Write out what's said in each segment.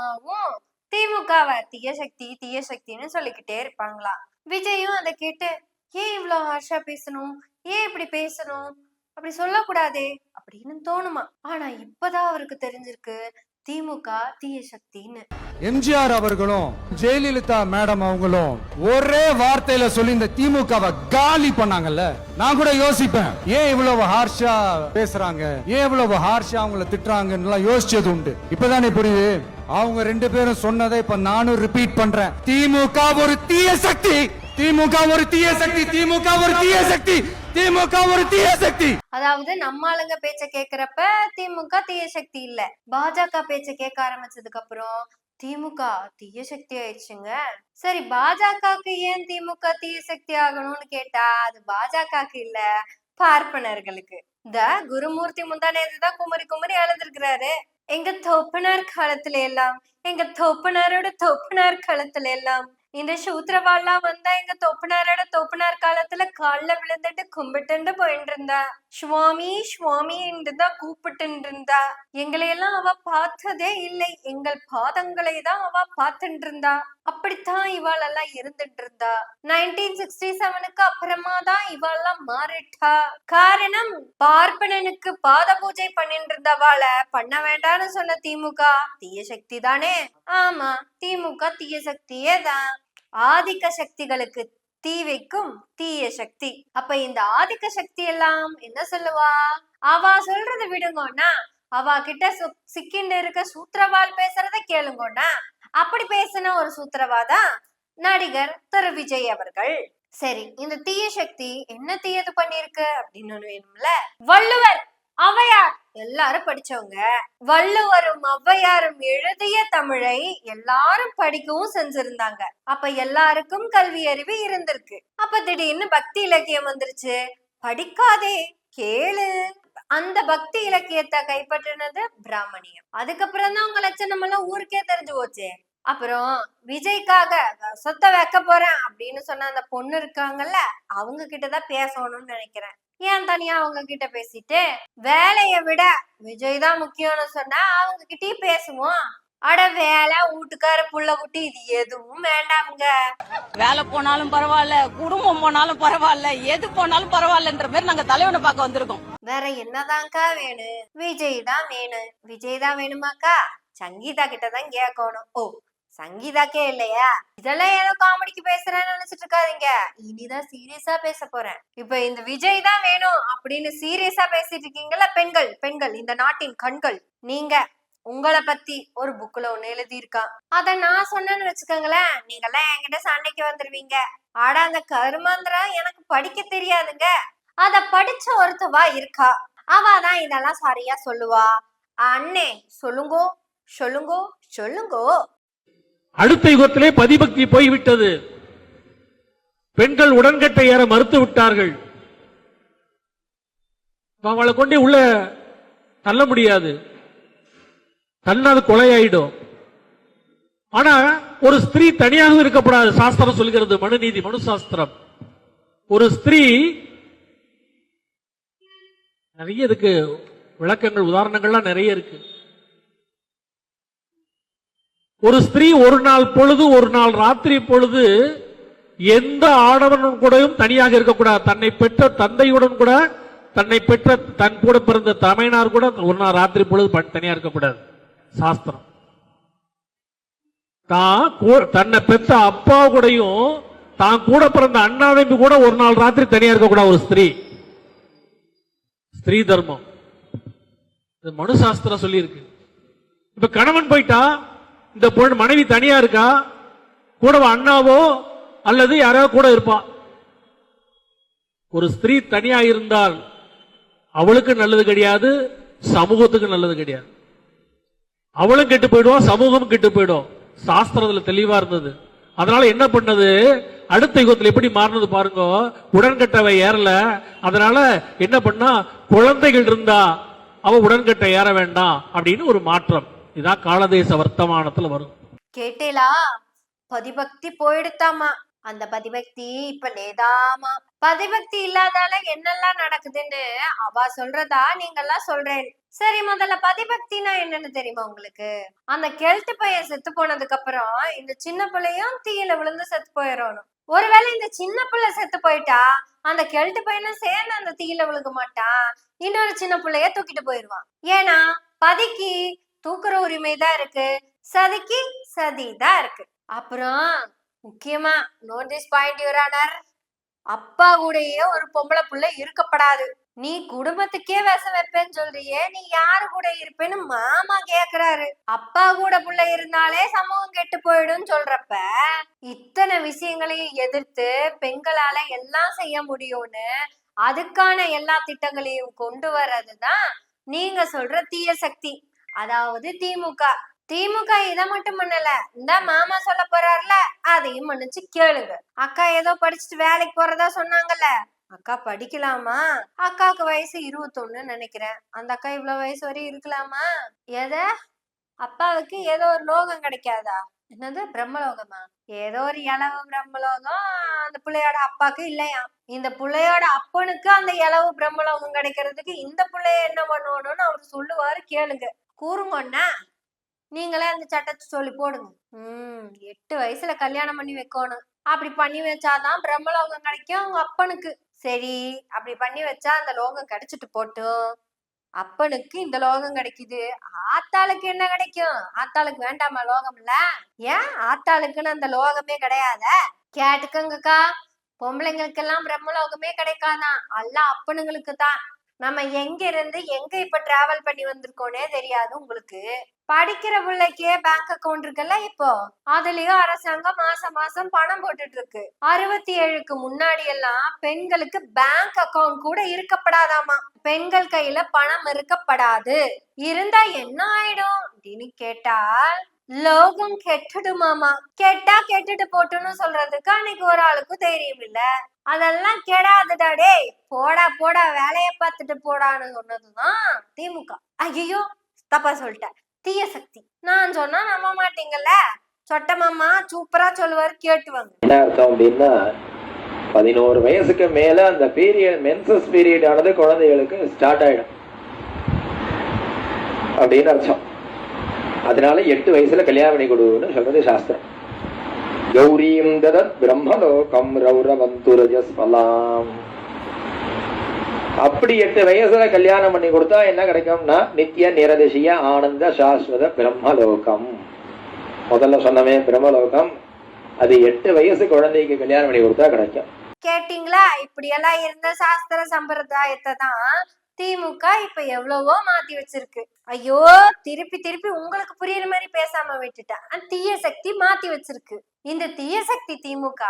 அம்மாவும் திமுகவை தீய சக்தி தீய சக்தின்னு சொல்லிக்கிட்டே இருப்பாங்களாம் விஜயும் அதை கேட்டு ஏன் இவ்வளவு ஹார்ஷா பேசணும்? ஏன் இப்படி பேசணும்? அப்படி சொல்லக்கூடாதே? அப்படின்னு தோணுமா. ஆனா இப்பதான் அவருக்கு தெரிஞ்சிருக்கு திமுக தீய சக்தின்னு. எம்ஜிஆர் அவர்களும் ஜெயலலிதா மேடம் அவங்களும் ஒரே வார்த்தையில சொல்லி இந்த திமுகவை காலி பண்ணாங்கல்ல? நான் கூட யோசிப்பேன் ஏன் இவ்வளவு ஹார்ஷா பேசுறாங்க? ஏன் இவ்வளவு ஹார்ஷா அவங்கள திட்டுறாங்கன்னு எல்லாம் யோசிச்சது உண்டு. இப்பதானே புரியுது? அவங்க ரெண்டு பேரும் சொன்னதை இப்ப நானும் ரிப்பீட் பண்றேன். திமுக ஒரு தீய சக்தி. திமுக ஒரு தீய சக்தி. திமுக ஒரு தீய சக்தி. திமுக ஒரு தீய சக்தி. அதாவது நம்ம ஆளுங்க பேச்ச கேக்குறப்ப திமுக தீய சக்தி இல்ல. பாஜக பேச்ச கேட்க ஆரம்பிச்சதுக்கு அப்புறம் திமுக தீய சக்தி ஆயிடுச்சுங்க. சரி பாஜகவுக்கு ஏன் திமுக தீய சக்தி ஆகணும்னு கேட்டா அது பாஜகவுக்கு இல்ல பார்ப்பனர்களுக்கு. இந்த குருமூர்த்தி முந்தானே தான் குமரி குமரி எழுந்திருக்கிறாரு எங்க தோப்பனார் காலத்துல எல்லாம் எங்க தோப்பனாரோட தோப்பனார் காலத்துல எல்லாம் இந்த சூத்திரவாள்லாம் வந்தா எங்க தோப்பனாரோட தோப்பனார் காலத்துல கால்ல விழுந்துட்டு கும்பிட்டு போயிட்டு இருந்தா சுவாமி சுவாமி என்றுதான் கூப்பிட்டு இருந்தா எங்களை எல்லாம் அவ பார்த்ததே இல்லை. எங்கள் பாதங்களை தான் அவ பார்த்துட்டு இருந்தா அப்படித்தான் இவாள் எல்லாம் இருந்துட்டு இருந்தா நைன்டீன் சிக்ஸ்டி செவனுக்கு அப்புறமா தான் இவாள்லாம் மாறிட்டா. காரணம் பார்ப்பனனுக்கு பாத பூஜை பண்ணிட்டு இருந்தவாள பண்ண வேண்டாம்னு சொன்ன திமுக. தீய சக்தி தானே? ஆமா திமுக தீய சக்தியே தான் ஆதிக்க சக்திகளுக்கு தீ வைக்கும் தீய சக்தி. அப்ப இந்த ஆதிக்க சக்தி எல்லாம் என்ன சொல்லுவா? அவ சொல்றத விடுங்கன்னா அவ கிட்ட சிக்கிண்டு இருக்க சூத்திரவாள் பேசுறத கேளுங்கன்னா அப்படி பேசின ஒரு சூத்திரவாதா? நடிகர் திரு. விஜய் அவர்கள். சரி இந்த தீய சக்தி என்ன தீயது பண்ணிருக்கு அப்படின்னு வேணும்ல? வள்ளுவர். அவையார். எல்லாரும் படிச்சவங்க. வள்ளுவரும் ஔவையாரும் எழுதிய தமிழை எல்லாரும் படிக்கவும் செஞ்சிருந்தாங்க. அப்ப எல்லாருக்கும் கல்வி அறிவு இருந்திருக்கு. அப்ப திடீர்னு பக்தி இலக்கியம் வந்துருச்சு. படிக்காதே கேளு. அந்த பக்தி இலக்கியத்தை கைப்பற்றினது பிராமணியம். அதுக்கப்புறம் தான் உங்க லட்சணம் எல்லாம் ஊருக்கே தெரிஞ்சு போச்சே. அப்புறம் விஜய்க்காக சொத்தை வைக்க போறேன் அப்படின்னு சொன்ன அந்த பொண்ணு இருக்காங்கல்ல அவங்க கிட்டதான் பேசணும்னு நினைக்கிறேன். ஏன் தனியா அவங்க கிட்ட பேசிட்டு? வேலைய விட விஜய் தான் முக்கியம்னு சொன்னா அவங்க கிட்டயும் பேசுவோம். அட வேலை வீட்டுக்கார புள்ள குட்டி இது எதுவும் வேண்டாமுங்க. வேலை போனாலும் பரவாயில்ல குடும்பம் போனாலும் பரவாயில்ல எது போனாலும் பரவாயில்லன்ற மாதிரி நாங்க தலைவனை பார்க்க வந்திருக்கோம். வேற என்னதான்க்கா வேணும்? விஜய் தான் வேணும். விஜய் தான் வேணுமாக்கா? சங்கீதா கிட்ட தான் கேட்கணும். ஓ சங்கீதாக்கே இல்லையா? இதெல்லாம் ஏதோ காமெடிக்கு பேசுறேன்னு நினைச்சிட்டு இருக்காதீங்க. இனிதான் சீரியஸா பேச போறேன். இப்ப இந்த விஜய் தான் வேணும் அப்படின்னு சீரியஸா பேசிட்டு இருக்கீங்கல்ல பெண்கள் பெண்கள் இந்த நாட்டின் கண்கள். நீங்க உங்களை பத்தி ஒரு புக்ல ஒண்ணு எழுதியிருக்கான் அத நான் சொன்னேன்னு வச்சுக்கோங்களேன் நீங்க எல்லாம் என்கிட்ட சண்டைக்கு வந்துருவீங்க. ஆடா அந்த கருமாந்திரம் எனக்கு படிக்க தெரியாதுங்க. அத படிச்ச ஒருத்தவா இருக்கா? அவதான் இதெல்லாம் சரியா சொல்லுவா. அண்ணே சொல்லுங்கோ சொல்லுங்கோ சொல்லுங்கோ. அடுத்த யுகத்திலே பதிபக்தி போய்விட்டது. பெண்கள் உடன்கட்டை ஏற மறுத்து விட்டார்கள். அவளை கொண்டு உள்ள தள்ள முடியாது. தன்னது அது கொலையாயிடும். ஆனா ஒரு ஸ்திரீ தனியாக இருக்கப்படாது. சாஸ்திரம் சொல்கிறது மனுநீதி மனு சாஸ்திரம் ஒரு ஸ்திரீ நிறைய இதுக்கு விளக்கங்கள் உதாரணங்கள்லாம் நிறைய இருக்கு. ஒரு ஸ்திரீ ஒரு நாள் பொழுது ஒரு நாள் ராத்திரி பொழுது எந்த ஆடவனும் கூடயும் தனியாக இருக்கக்கூடாது. தன்னை பெற்ற தந்தையுடன் கூட தன்னை பெற்ற தன் கூட பிறந்த தமையனார் கூட ஒரு நாள் ராத்திரி பொழுது ப- தனியா இருக்கக்கூடாது. சாஸ்திரம். தான் கூ- தன்னை பெற்ற அப்பா கூடயும் தான் கூட பிறந்த அண்ணாவை கூட ஒரு நாள் ராத்திரி தனியா இருக்கக்கூடாது ஒரு ஸ்திரீ. ஸ்திரீ தர்மம். இது மனு சாஸ்திரம் சொல்லியிருக்கு. இப்ப கணவன் போயிட்டா இந்த பொண்ணு மனைவி தனியா இருக்கா? கூட அண்ணாவோ? அல்லது யாராவது கூட இருப்பா? ஒரு ஸ்திரீ தனியா இருந்தால் அவளுக்கு நல்லது கிடையாது சமூகத்துக்கு நல்லது கிடையாது. அவளும் கெட்டு போயிடுவோம் சமூகம் கெட்டு போயிடும். சாஸ்திரத்துல தெளிவா இருந்தது. அதனால என்ன பண்ணது? அடுத்த யுகத்தில் எப்படி மாறினது பாருங்க. உடன்கட்டவை ஏறல. அதனால என்ன பண்ணா? குழந்தைகள் இருந்தா அவ உடன்கட்டை ஏற வேண்டாம் அப்படின்னு ஒரு மாற்றம். இதான் காலதேச வர்த்தமானத்துல வரும். கேட்டேலா? பதிபக்தி போயிடுத்தாமா? அந்த பதிபக்தி இப்ப லேதாமா? பதிபக்தி இல்லாதால என்னெல்லாம் நடக்குதுன்னு அவ சொல்றதா நீங்கெல்லாம் சொல்றேன். சரி முதல்ல பதிபக்தினா என்னன்னு தெரியுமா உங்களுக்கு? அந்த கெல்ட்டு பையன் செத்து போனதுக்கு அப்புறம் இந்த சின்ன பிள்ளையும் தீயில விழுந்து செத்து போயிடணும். ஒருவேளை இந்த சின்ன பிள்ளை செத்து போயிட்டா? அந்த கெல்ட்டு பையனும் சேர்ந்து அந்த தீயில விழுக மாட்டான் இன்னொரு சின்ன பிள்ளைய தூக்கிட்டு போயிடுவான் ஏன்னா பதிக்கு தூக்குற உரிமை தான் இருக்கு. சதிக்கு சதி தான் இருக்கு. அப்புறம் முக்கியமா நோட்டீஸ் பாயிண்ட் யூரானர் அப்பா கூடயே ஒரு பொம்பளை புள்ள இருக்கப்படாது. நீ குடும்பத்துக்கே விஷம் வைப்பேன்னு சொல்றியே நீ யாரு கூட இருப்பேன்னு மாமா கேக்குறாரு. அப்பா கூட புள்ள இருந்தாலே சமூகம் கெட்டு போயிடும் சொல்றப்ப இத்தனை விஷயங்களையும் எதிர்த்து பெண்களால எல்லாம் செய்ய முடியும்னு அதுக்கான எல்லா திட்டங்களையும் கொண்டு வர்றதுதான் நீங்க சொல்ற தீய சக்தி. அதாவது திமுக. திமுக இதை மட்டும் பண்ணல. இந்த மாமா சொல்ல போறாருல அதையும் மன்னிச்சு கேளுங்க. அக்கா ஏதோ படிச்சுட்டு வேலைக்கு போறதா சொன்னாங்கல்ல. அக்கா படிக்கலாமா? அக்காவுக்கு வயசு இருபத்தொன்னு நினைக்கிறேன். அந்த அக்கா இவ்வளவு வயசு வரையும் இருக்கலாமா? எத? அப்பாவுக்கு ஏதோ ஒரு லோகம் கிடைக்காதா? என்னது? பிரம்மலோகமா? ஏதோ ஒரு இளவு பிரம்மலோகம். அந்த பிள்ளையோட அப்பாக்கு இல்லையா இந்த பிள்ளையோட அப்பனுக்கு அந்த இளவு பிரம்மலோகம் கிடைக்கிறதுக்கு இந்த பிள்ளைய என்ன பண்ணணும்னு அவர் சொல்லுவாரு கேளுங்க. கூறுங்கன்னா நீங்களே அந்த சட்டத்தை சொல்லி போடுங்க. உம் எட்டு வயசுல கல்யாணம் பண்ணி வைக்கணும். அப்படி பண்ணி வச்சாதான் பிரம்மலோகம் கிடைக்கும் உங்க அப்பனுக்கு. சரி அப்படி பண்ணி வச்சா அந்த லோகம் கிடைச்சிட்டு போட்டும். அப்பனுக்கு இந்த லோகம் கிடைக்குது. ஆத்தாளுக்கு என்ன கிடைக்கும்? ஆத்தாளுக்கு வேண்டாமா லோகம்ல ஏன் ஆத்தாளுக்குன்னு அந்த லோகமே கிடையாத? கேட்டுக்கங்கக்கா. பொம்பளைங்களுக்கெல்லாம் பிரம்மலோகமே கிடைக்காதான். எல்லாம் அப்பனுங்களுக்கு தான் நம்ம எங்க இருந்து எங்க இப்ப டிராவல் பண்ணி வந்திருக்கோனே தெரியாது உங்களுக்கு. படிக்கிற பிள்ளைக்கே பேங்க் அக்கவுண்ட் இருக்குல்ல இப்போ? அதுலயும் அரசாங்கம் மாசம் மாசம் பணம் போட்டுட்டு இருக்கு அறுபத்தி ஏழுக்கு முன்னாடி எல்லாம் பெண்களுக்கு பேங்க் அக்கவுண்ட் கூட இருக்கப்படாதாமா? பெண்கள் கையில பணம் இருக்கப்படாது. இருந்தா என்ன ஆயிடும்? அப்படின்னு கேட்டால் லோகம் கெட்டுடுமாமா கெட்டா கெட்டுட்டு போட்டுன்னு சொல்றதுக்கு அன்னைக்கு ஒரு ஆளுக்கு தைரியம் இல்ல. அதெல்லாம் கெடாதுடா டேய். போடா போடா வேலைய பார்த்துட்டு போடான்னு சொன்னதுதான் திமுக. ஐயோ தப்பா சொல்லிட்டேன். தீய சக்தி. நான் சொன்னா நம்ப மாட்டீங்கல்ல? சொட்ட மாமா சூப்பரா சொல்லுவாரு கேட்டுவாங்க என்ன அர்த்தம் அப்படின்னா பதினோரு வயசுக்கு மேல அந்த பீரியட் மென்சஸ் பீரியட் ஆனது குழந்தைகளுக்கு ஸ்டார்ட் ஆயிடும். அப்படின்னு அர்த்தம். அதனால எட்டு வயசுல கல்யாணம் பண்ணி கொடுன்னு சொல்றது சாஸ்திரம். கௌரீம் ததத் பிரம்மலோகம் ரௌரவந்துரஜஸ்வலாம் அப்படி எட்டு வயசுல கல்யாணம் பண்ணி கொடுத்தா என்ன கிடைக்கும்னா நித்திய நிரதிசிய ஆனந்த சாஸ்வத பிரம்மலோகம். முதல்ல சொன்னமே பிரம்மலோகம். அது எட்டு வயசு குழந்தைக்கு கல்யாணம் பண்ணி கொடுத்தா கிடைக்கும். கேட்டீங்களா? இப்படியெல்லாம் இருந்த சாஸ்திர சம்பிரதாயத்தை தான் திமுக இப்ப எவ்வளவோ மாத்தி வச்சிருக்கு. ஐயோ திருப்பி திருப்பி உங்களுக்கு புரியுற மாதிரி பேசாம விட்டுட்டேன் தீய சக்தி மாத்தி வச்சிருக்கு. இந்த தீய சக்தி திமுக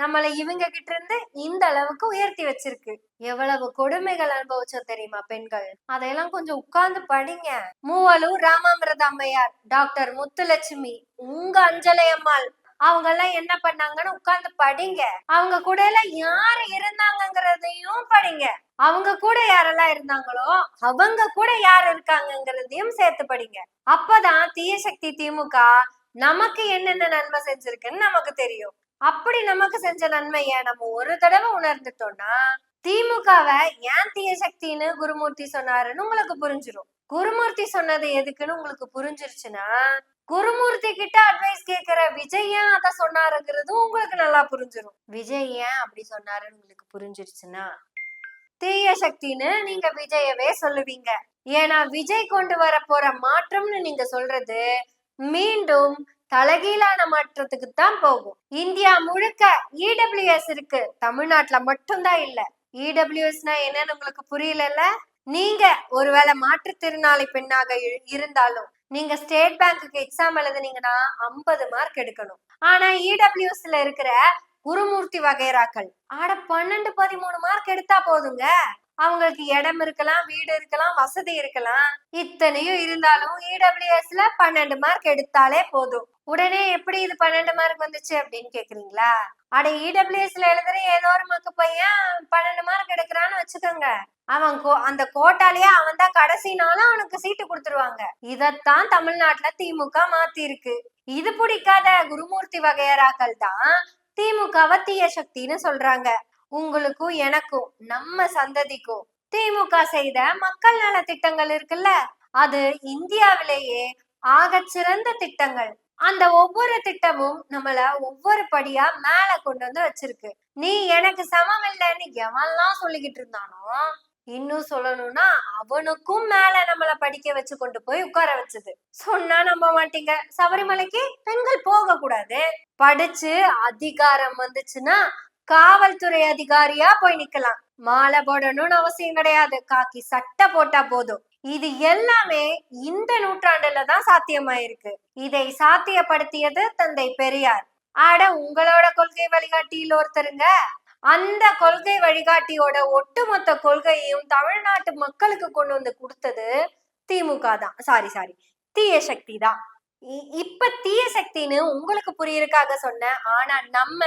நம்மளை இவங்க கிட்ட இருந்து இந்த அளவுக்கு உயர்த்தி வச்சிருக்கு. எவ்வளவு கொடுமைகள் அனுபவிச்சோம் தெரியுமா பெண்கள்? அதையெல்லாம் கொஞ்சம் உட்கார்ந்து படிங்க. மூவலூர் ராமாமிரத அம்மையார் டாக்டர் முத்துலட்சுமி உங்க அஞ்சலை அம்மாள் அவங்க எல்லாம் என்ன பண்ணாங்கன்னு உட்கார்ந்து படிங்க. அவங்க கூட எல்லாம் யாரு இருந்தாங்கிறதையும் படிங்க. அவங்க கூட யாரெல்லாம் இருந்தாங்களோ அவங்க கூட யார் இருக்காங்கிறதையும் சேர்த்து படிங்க. அப்பதான் தீய சக்தி திமுக நமக்கு என்னென்ன நன்மை செஞ்சிருக்குன்னு நமக்கு தெரியும். அப்படி நமக்கு செஞ்ச நன்மைய நம்ம ஒரு தடவை உணர்ந்துட்டோம்னா திமுகவை ஏன் தீய சக்தின்னு குருமூர்த்தி சொன்னாருன்னு உங்களுக்கு புரிஞ்சிடும் குருமூர்த்தி சொன்னது எதுக்குன்னு உங்களுக்கு புரிஞ்சிருச்சுன்னா குருமூர்த்தி கிட்ட அட்வைஸ் கேக்குற விஜய் ஏன் அத சொன்னாருங்கிறதும் உங்களுக்கு நல்லா புரிஞ்சிரும். விஜய் ஏன் அப்படி சொன்னாருன்னு உங்களுக்கு புரிஞ்சிருச்சுன்னா? தீய சக்தின்னு நீங்க விஜயவே சொல்லுவீங்க. ஏன்னா விஜய் கொண்டு வர போற மாற்றம்னு நீங்க சொல்றது மீண்டும் தலைகீழான மாற்றத்துக்கு தான் போகும். இந்தியா முழுக்க இடபிள்யூஎஸ் இருக்கு. தமிழ்நாட்டுல மட்டும்தான் இல்ல. இடபிள்யூஎஸ்னா என்னன்னு உங்களுக்கு புரியலல்ல? நீங்க ஒருவேளை மாற்றுத்திறனாளி பெண்ணாக இரு- இருந்தாலும் நீங்க ஸ்டேட் பேங்க்குக்கு எக்ஸாம் எழுதுனீங்கன்னா ஐம்பது மார்க் எடுக்கணும். ஆனா இடபிள்யூஎஸ்ல இருக்கிற குருமூர்த்தி வகைராக்கள் ஆட பன்னெண்டு பதிமூணு மார்க் எடுத்தா போதுங்க. அவங்களுக்கு இடம் இருக்கலாம் வீடு இருக்கலாம் வசதி இருக்கலாம். இத்தனையும் இருந்தாலும் இடபிள்யூஎஸ்ல பன்னெண்டு மார்க் எடுத்தாலே போதும். உடனே எப்படி இது பன்னெண்டு மார்க் வந்துச்சு அப்படின்னு கேக்குறீங்களா? அட இடபிள்யூஎஸ்ல எழுதுற ஏதோ ஒரு மக்கு பையன் பன்னெண்டு மார்க் எடுக்கிறான்னு வச்சுக்கோங்க. அவன் கோ அந்த கோட்டாலேயே அவன் தான் கடைசி நாளும் அவனுக்கு சீட்டு கொடுத்துருவாங்க. இதத்தான் தமிழ்நாட்டுல திமுக மாத்தி இருக்கு இது பிடிக்காத குருமூர்த்தி வகையராக்கள் தான் திமுகவை தீய சக்தின்னு சொல்றாங்க. உங்களுக்கும் எனக்கும் நம்ம சந்ததிக்கும் திமுக செய்த மக்கள் நல திட்டங்கள் இருக்குல்ல? அது இந்தியாவிலேயே ஆக சிறந்த திட்டங்கள். அந்த ஒவ்வொரு திட்டமும் நம்மள ஒவ்வொரு படியா மேல கொண்டு வந்து வச்சிருக்கு. நீ எனக்கு சமம் இல்லைன்னு எவன்லாம் சொல்லிக்கிட்டு இருந்தானோ இன்னும் சொல்லணும்னா அவனுக்கும் மேல நம்மள படிக்க வச்சு கொண்டு போய் உட்கார வச்சது. சொன்னா நம்ப மாட்டீங்க. சபரிமலைக்கு பெண்கள் போக கூடாது படிச்சு அதிகாரம் வந்துச்சுன்னா காவல்துறை அதிகாரியா போய் நிக்கலாம். மாலை போடணும்னு அவசியம் கிடையாது. காக்கி சட்டை போட்டா போதும். இது எல்லாமே இந்த நூற்றாண்டுல தான் சாத்தியமாயிருக்கு. இதை சாத்தியப்படுத்தியது தந்தை பெரியார். ஆட உங்களோட கொள்கை வழிகாட்டியில் ஒருத்தருங்க. அந்த கொள்கை வழிகாட்டியோட ஒட்டுமொத்த கொள்கையையும் தமிழ்நாட்டு மக்களுக்கு கொண்டு வந்து கொடுத்தது திமுக தான். சாரி சாரி தீய சக்தி தான். இ- இப்ப தீய சக்தின்னு உங்களுக்கு புரியறதுக்காக சொன்னேன். ஆனா நம்ம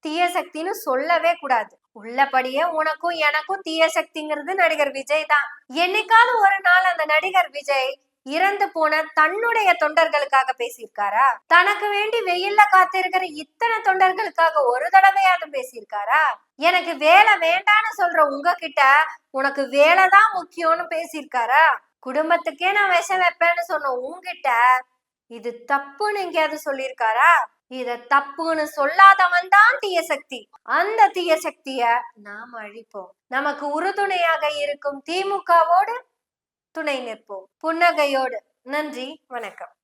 தீய சக்தின்னு சொல்லவே கூடாது. உள்ளபடியே உனக்கும் எனக்கும் தீய சக்திங்கிறது நடிகர் விஜய் தான். என்னைக்காவது ஒரு நாள் அந்த நடிகர் விஜய் இறந்து போன தன்னுடைய தொண்டர்களுக்காக பேசியிருக்காரா? தனக்கு வேண்டி வெயில்ல காத்திருக்கிற இத்தனை தொண்டர்களுக்காக ஒரு தடவையாவது பேசியிருக்காரா? எனக்கு வேலை வேண்டான்னு சொல்ற உங்ககிட்ட உனக்கு வேலை தான் முக்கியம்னு பேசியிருக்காரா? குடும்பத்துக்கே நான் விஷம் வைப்பேன்னு சொன்ன உங்ககிட்ட இது தப்புன்னு எங்கேயாவது சொல்லியிருக்காரா? இத தப்புன்னு சொல்லாதவன் தான் தீய சக்தி. அந்த தீய சக்திய நாம் அழிப்போம். நமக்கு உறுதுணையாக இருக்கும் திமுகவோடு துணை நிற்போம். புன்னகையோடு. நன்றி. வணக்கம்.